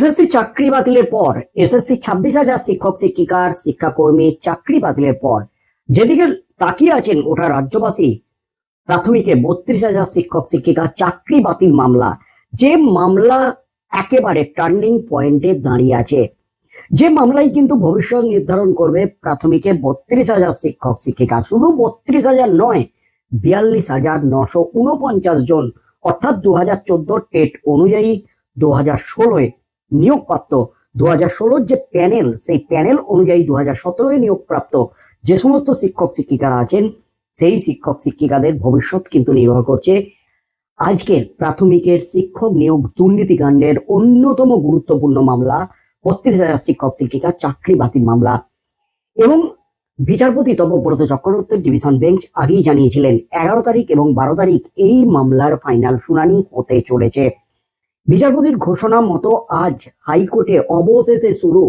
SSC চাকরি বাতিলের পর, এসএসসি ছাব্বিশ হাজার শিক্ষক, শিক্ষিকার, শিক্ষাকর্মী চাকরি বাতিলের পর, যেদিকে তাকিয়ে আছেন ওটা রাজ্যবাসী, প্রাথমিকে বত্রিশ হাজার শিক্ষক, শিক্ষিকা, চাকরি বাতিল মামলা। যে মামলা একেবারে টার্নিং পয়েন্টে দাঁড়িয়ে আছে। যে মামলায় কিন্তু ভবিষ্যৎ নির্ধারণ করবে প্রাথমিকে বত্রিশ হাজার শিক্ষক, শিক্ষিকা। শুধু বত্রিশ হাজার নয়, বিয়াল্লিশ হাজার নশো উনপঞ্চাশ জন, অর্থাৎ দু হাজার চোদ্দ টেট অনুযায়ী দু হাজার ষোলোয় নিয়োগপ্রাপ্ত দু হাজার ষোলোর যে প্যানেল, সেই প্যানেল অনুযায়ী দু হাজার সতেরোয় নিয়োগপ্রাপ্ত যে সমস্ত শিক্ষক, শিক্ষিকারা আছেন, সেই শিক্ষক, শিক্ষিকাদের ভবিষ্যৎ কিন্তু নির্ভর করছে। আজকের প্রাথমিকের শিক্ষক নিয়োগ দুর্নীতিকাণ্ডের অন্যতম গুরুত্বপূর্ণ মামলা, বত্রিশ হাজার শিক্ষক, শিক্ষিকা, চাকরি বাতিল মামলা। এবং বিচারপতি তপব্রত চক্রবর্তীর ডিভিশন বেঞ্চ আগেই জানিয়েছিলেন, এগারো তারিখ এবং বারো তারিখ এই মামলার ফাইনাল শুনানি হতে চলেছে। বিচারপতির ঘোষণা মতো আজ হাইকোর্টে অবশেষে শুরু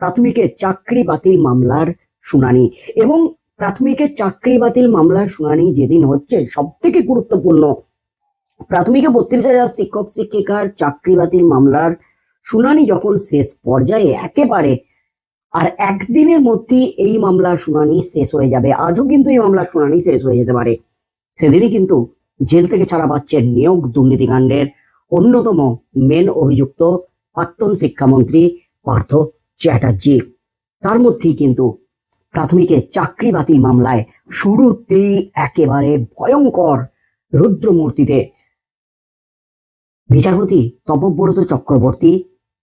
প্রাথমিকের চাকরি বাতিল মামলার শুনানি। এবং প্রাথমিকের চাকরি বাতিল মামলার শুনানি যেদিন হচ্ছে সব থেকে গুরুত্বপূর্ণ। প্রাথমিকে বত্রিশ হাজার শিক্ষক, শিক্ষিকার চাকরি বাতিল মামলার শুনানি যখন শেষ পর্যায়ে একেবারে, আর একদিনের মধ্যেই এই মামলার শুনানি শেষ হয়ে যাবে। আজও কিন্তু এই মামলার শুনানি শেষ হয়ে যেতে পারে। সেদিনই কিন্তু জেল থেকে ছাড়া পাচ্ছেন নিয়োগ দুর্নীতিকাণ্ডের অন্যতম মেন অভিযুক্ত প্রাক্তন শিক্ষামন্ত্রী পার্থ চ্যাটার্জি। তার মধ্যেই কিন্তু প্রাথমিকে চাকরি বাতিল মামলায় শুরুতেই একেবারে ভয়ঙ্কর রুদ্রমূর্তিতে বিচারপতি তপব্রত চক্রবর্তী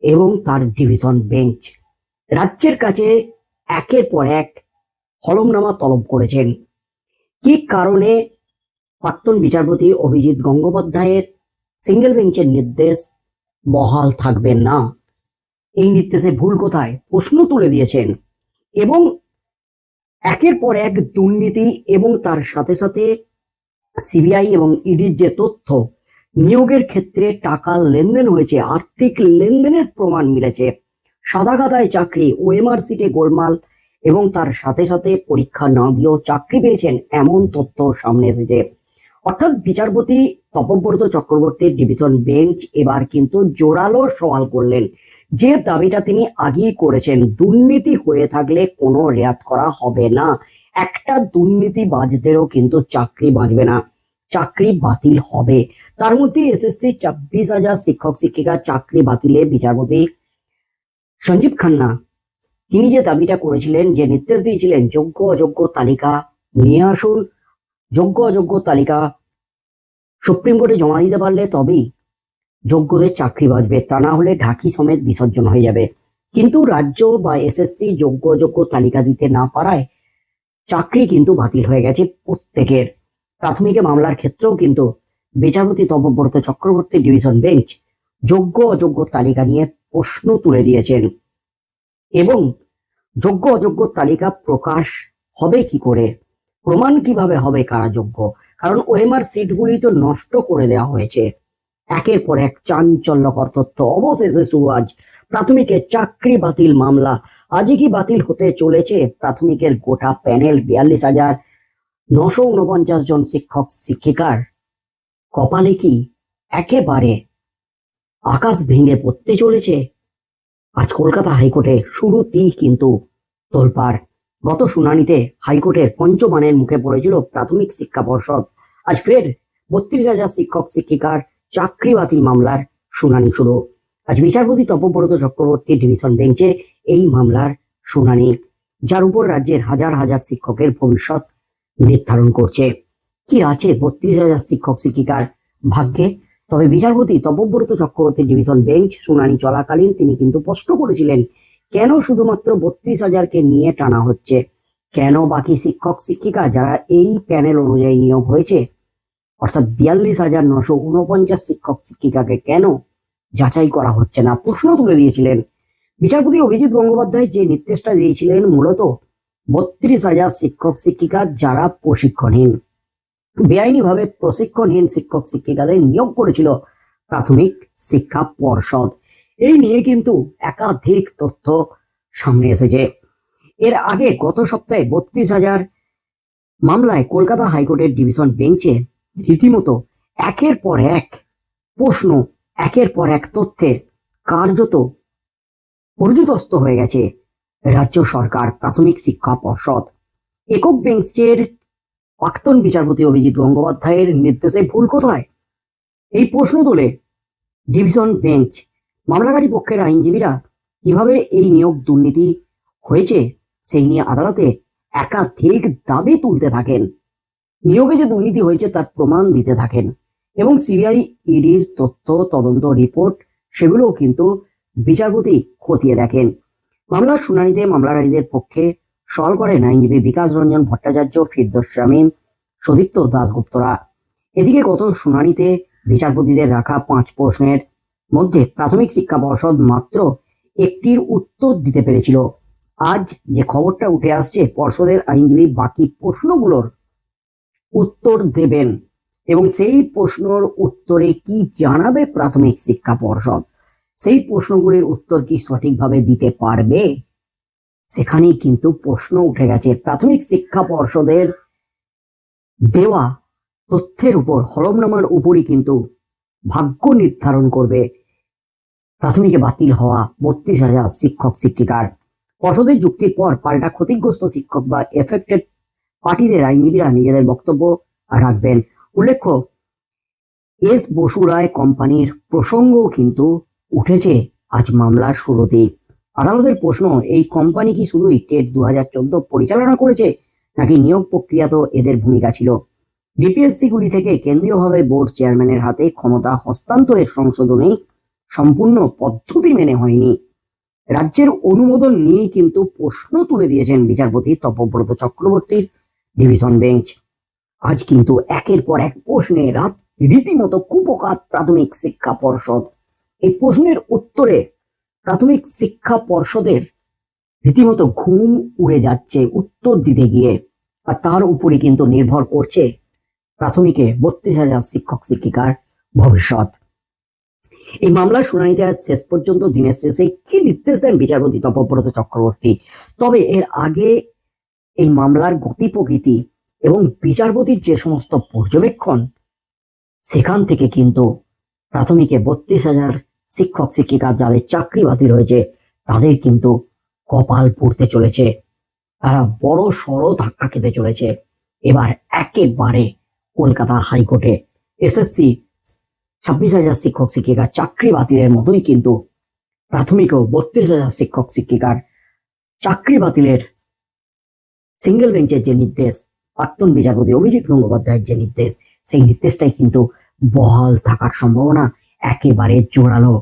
এবং তার ডিভিশন বেঞ্চ। রাজ্যের কাছে একের পর এক হলমনামা তলব করেছেন। কি কারণে প্রাক্তন বিচারপতি অভিজিৎ গঙ্গোপাধ্যায়ের সিঙ্গেল বেঞ্চের নির্দেশ বহাল থাকবে না। এই নির্দেশে ভুল কোথায়? প্রশ্ন তুলে দিয়েছেন। এবং একের পর এক দুর্নীতি এবং তার সাথে সাথে সিবিআই এবং ইডির যে তথ্য, নিয়োগের ক্ষেত্রে টাকা লেনদেন হয়েছে, আর্থিক লেনদেনের প্রমাণ মিলেছে। সাদা খাতায় চাকরি ওএমআর সিটে গোলমাল এবং তার সাথে সাথে পরীক্ষা না দিয়েও চাকরি পেয়েছেন এমন তথ্য সামনে এসেছে। অর্থাৎ বিচারপতি তপব্রত চক্রবর্তীর ডিভিশন বেঞ্চ এবার কিন্তু জোরালো সওয়াল করলেন। যে দাবিটা তিনি আগেই করেছেন, দুর্নীতি হয়ে থাকলে কোনো রেয়াত করা হবে না। একটা দুর্নীতিবাজদেরও কিন্তু চাকরি বাঁচবে না। চাকরি বাতিল হবে। তার মধ্যে এসএসসি ছাব্বিশ হাজার শিক্ষক শিক্ষিকা চাকরি বাতিলে বিচারপতি সঞ্জীব খান্না। তিনি যে দাবিটা করেছিলেন, যে নির্দেশ দিয়েছিলেন, যোগ্য অযোগ্য তালিকা নিয়ে আসুন। যোগ্য অযোগ্য তালিকা সুপ্রিম কোর্টে জমা দিতে পারলে তবেই যোগ্যদের চাকরি বাঁচবে। তা না হলে ঢাকি সমেত বিসর্জন হয়ে যাবে। কিন্তু রাজ্য বা এসএসসি যোগ্য অযোগ্য তালিকা দিতে না পারায় চাকরি কিন্তু বাতিল হয়ে গেছে প্রত্যেকের। প্রাথমিক মামলার ক্ষেত্রেও কিন্তু বিচারপতি তপব্রত চক্রবর্তী ডিভিশন বেঞ্চ যোগ্য অযোগ্য তালিকা নিয়ে প্রশ্ন তুলে দিয়েছেন। এবং যোগ্য অযোগ্য তালিকা প্রকাশ হবে কি করে? প্রমাণ কীভাবে হবে কারা যোগ্য? কারণ ওএমআর সিটগুলি তো নষ্ট করে দেওয়া হয়েছে। একের পর এক চাঞ্চল্যকর তথ্য। অবশেষে শুরু আজ প্রাথমিকের চাকরি বাতিল মামলা। আজই কি বাতিল হতে চলেছে? প্রাথমিকের গোটা প্যানেল বিয়াল্লিশ হাজার নশো উনপঞ্চাশ জন শিক্ষক, শিক্ষিকার কপালে কি একেবারে আকাশ ভেঙে পড়তে চলেছে? আজ কলকাতা হাইকোর্টে শুরুতেই কিন্তু তোলপাড়। গত শুনানিতে হাইকোর্টের পঞ্চমানের মুখে পড়েছিল প্রাথমিক শিক্ষা পর্ষদ। আজ ফের বত্রিশ হাজার শিক্ষক, শিক্ষিকার চাকরি বাতিল মামলার শুনানি শুরু। আজ বিচারপতি তপব্রত চক্রবর্তী ডিভিশন বেঞ্চে এই মামলার শুনানি, যার উপর রাজ্যের হাজার হাজার শিক্ষকের ভবিষ্যৎ নির্ধারণ করছে। কি আছে বত্রিশ হাজার শিক্ষক, শিক্ষিকার ভাগ্যে? তবে বিচারপতি তপব্রত চক্রবর্তী ডিভিশন বেঞ্চ শুনানি চলাকালীন তিনি কিন্তু স্পষ্ট করেছিলেন, কেন শুধুমাত্র বত্রিশ হাজারকে নিয়ে টানা হচ্ছে? কেন বাকি শিক্ষক, শিক্ষিকা যারা এই প্যানেল অনুযায়ী নিয়োগ হয়েছে অর্থাৎ বিয়াল্লিশ হাজার নশো উনপঞ্চাশ শিক্ষক শিক্ষিকাকে কেন যাচাই করা হচ্ছে না? প্রশ্ন তুলে দিয়েছিলেন বিচারপতি অভিজিৎ গঙ্গোপাধ্যায় যে নির্দেশটা দিয়েছিলেন, মূলত বত্রিশ হাজার শিক্ষক শিক্ষিকা যারা প্রশিক্ষণহীন। বেআইনিভাবে প্রশিক্ষণহীন শিক্ষক শিক্ষিকাদের নিয়োগ করেছিল প্রাথমিক শিক্ষা পর্ষদ। এই নিয়ে কিন্তু একাধিক তথ্য সামনে এসেছে। এর আগে গত সপ্তাহে বত্রিশ হাজার মামলায় কলকাতা হাইকোর্টের ডিভিশন বেঞ্চে রীতিমতো একের পর এক প্রশ্ন, একের পর এক তথ্যে কার্যত পর্যুদস্ত হয়ে গেছে রাজ্য সরকার প্রাথমিক শিক্ষা পর্ষদ। একক বেঞ্চের প্রাক্তন বিচারপতি অভিজিৎ গঙ্গোপাধ্যায়ের নির্দেশে ভুল কোথায়? এই প্রশ্ন তোলে ডিভিশন বেঞ্চ। মামলাকারী পক্ষের আইনজীবীরা কীভাবে এই নিয়োগ দুর্নীতি হয়েছে সেই নিয়ে আদালতে একাধিক দাবি তুলতে থাকেন। নিয়োগে যে দুর্নীতি হয়েছে তার প্রমাণ দিতে থাকেন। এবং সিবিআই, ইডির তথ্য, তদন্ত রিপোর্ট, সেগুলোও কিন্তু বিচারপতি খতিয়ে দেখেন। মামলার শুনানিতে মামলাকারীদের পক্ষে সল করেন আইনজীবী বিকাশ রঞ্জন ভট্টাচার্য, ফিরদোস শামীম, সুদীপ্ত দাসগুপ্তরা এদিকে গত শুনানিতে বিচারপতিদের রাখা পাঁচ প্রশ্নের মধ্যে প্রাথমিক শিক্ষা পর্ষদ মাত্র একটির উত্তর দিতে পেরেছিল। আজ যে খবরটা উঠে আসছে, পর্ষদের আইনজীবী বাকি প্রশ্নগুলোর উত্তর দেবেন। এবং সেই প্রশ্নর উত্তরে কি জানাবে প্রাথমিক শিক্ষা পর্ষদ? সেই প্রশ্নগুলির উত্তর কি সঠিকভাবে দিতে পারবে? সেখানেই কিন্তু প্রশ্ন উঠে গেছে। প্রাথমিক শিক্ষা পর্ষদের দেওয়া তথ্যের উপর হলমনামার উপরই কিন্তু ভাগ্য নির্ধারণ করবে। প্রাথমিকে বাতিল হওয়া বত্রিশ হাজার শিক্ষক শিক্ষিকার পর্ষদের যুক্তির পর পাল্টা ক্ষতিগ্রস্ত শিক্ষক বা এফেক্টেড পার্টিদের আইনজীবীরা নিজেদের বক্তব্য রাখবেন। উল্লেখ্য, এস বসু রায় কোম্পানির প্রসঙ্গও কিন্তু উঠেছে আজ মামলার শুরুতেই আদালতের প্রশ্ন, এই কোম্পানি কি শুধুই টেট দু হাজার চোদ্দ পরিচালনা করেছে, নাকি নিয়োগ প্রক্রিয়া তো এদের ভূমিকা ছিল? ডিপিএসসি গুলি থেকে কেন্দ্রীয়ভাবে বোর্ড চেয়ারম্যানের হাতে ক্ষমতা হস্তান্তরের সংশোধনে সম্পূর্ণ পদ্ধতি মেনে হয়নি। রাজ্যের অনুমোদন নিয়ে কিন্তু প্রশ্ন তুলে দিয়েছেন বিচারপতি তপব্রত চক্রবর্তীর ডিভিশন বেঞ্চ আজ কিন্তু একের পর এক প্রশ্নে রাত রীতিমতো কুপকাত প্রাথমিক শিক্ষা পর্ষদ। এই প্রশ্নের উত্তরে প্রাথমিক শিক্ষা পর্ষদের রীতিমতো ঘুম উড়ে যাচ্ছে উত্তর দিতে গিয়ে। আর তার উপরে কিন্তু নির্ভর করছে প্রাথমিকে বত্রিশ হাজার শিক্ষক শিক্ষিকার ভবিষ্যৎ। এই মামলার শুনানিতে আজ শেষ পর্যন্ত দিনের শেষে কি নির্দেশ দেন বিচারপতি তপব্রত চক্রবর্তী? তবে এর আগে এই মামলার গতি প্রকৃতি এবং বিচারপতির যে সমস্ত পর্যবেক্ষণ, সেখান থেকে কিন্তু প্রাথমিকে বত্রিশ হাজার শিক্ষক, শিক্ষিকা যাদের চাকরি বাতিল হয়েছে, তাদের কিন্তু কপাল পড়তে চলেছে। তারা বড় সড় ধাক্কা খেতে চলেছে। এবার একেবারে কলকাতা হাইকোর্টে এসএসসি ছাব্বিশ হাজার শিক্ষক শিক্ষিকার চাকরি বাতিলের মতোই কিন্তু প্রাথমিকও বত্রিশ হাজার শিক্ষক, শিক্ষিকার চাকরি বাতিলের সিঙ্গেল বেঞ্চের যে নির্দেশ, প্রাক্তন বিচারপতি অভিজিৎ গঙ্গোপাধ্যায়ের যে নির্দেশ, সেই নির্দেশটাই কিন্তু বহাল থাকার সম্ভাবনা একেবারে জোরালো।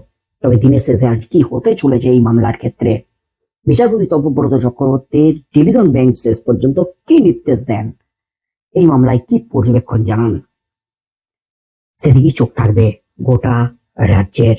তবে দিনের শেষে আজ কি হতে চলেছে এই মামলার ক্ষেত্রে? বিচারপতি তপব্রত চক্রবর্তীর ডিভিশন বেঞ্চ শেষ পর্যন্ত কি নির্দেশ দেন? এই মামলায় কি পর্যবেক্ষণ জানান? সেদিকেই চোখ থাকবে গোটা রাজ্যের